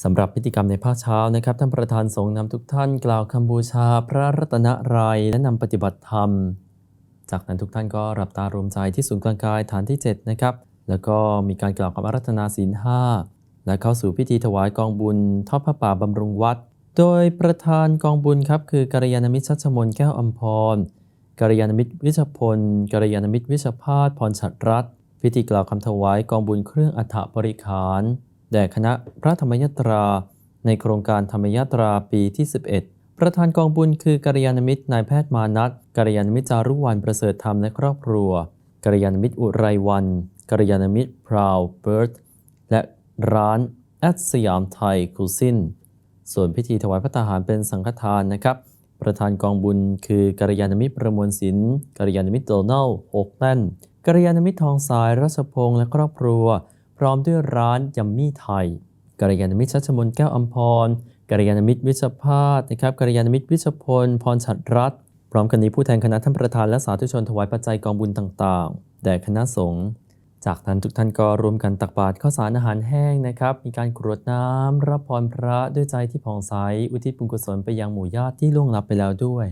สำหรับพิธีกรรมในภาคเช้านะครับ ท่านประธานสงฆ์นำทุกท่านกล่าวคำบูชาพระรัตนตรัยและนำปฏิบัติธรรม จากนั้นทุกท่านก็รับตารวมใจที่ศูนย์กลางกายฐานที่ 7 นะครับ แล้วก็มีการกล่าวคำอารัธนาศีลห้าและเข้าสู่พิธีถวายกองบุญทอดพระป่าบำรุงวัด โดยประธานกองบุญครับคือกัลยาณมิตรชัชมนแก้วอัมพรกัลยาณมิตรวิชพลกัลยาณมิตรวิชพาสพรฉัตรรัตพิธีกล่าวคำถวายกองบุญเครื่องอัฐบริขาร แด่คณะพระธรรมยตรา ในโครงการธรรมยตราปีที่ 11 ประธานกองบุญคือกัลยาณมิตรนายแพทย์มานัทกัลยาณมิตรจารุวรรณประเสริฐธรรมและครอบครัวกัลยาณมิตรอุไรวันกัลยาณมิตรพราวเบิร์ตและร้านแอดสยามไทยคูซินส่วนพิธีถวายพระทหารเป็นสังฆทานนะครับ ประธานกองบุญคือกัลยาณมิตรประมวลศิลป์กัลยาณมิตรโดนัลหกแต้นกัลยาณมิตรทองสายรัชพงษ์และครอบครัว พร้อมด้วยร้านยัมมี่ไทยกัลยาณมิตรชัชมนแก้วอัมพรกัลยาณมิตรวิชพาสนะครับกัลยาณมิตรวิชพล พรฉัตรรัตพร้อมกันนี้ผู้แทนคณะท่านประธานและสาธุชนถวายปัจจัยกองบุญต่างๆ แด่คณะสงฆ์จากนั้นทุกท่านก็รวมกันตักบาตรข้าวสารอาหารแห้งนะครับ มีการกรวดน้ำรับพรพระด้วยใจที่ผ่องใส อุทิศบุญกุศลไปยังหมู่ญาติที่ล่วงลับไปแล้วด้วย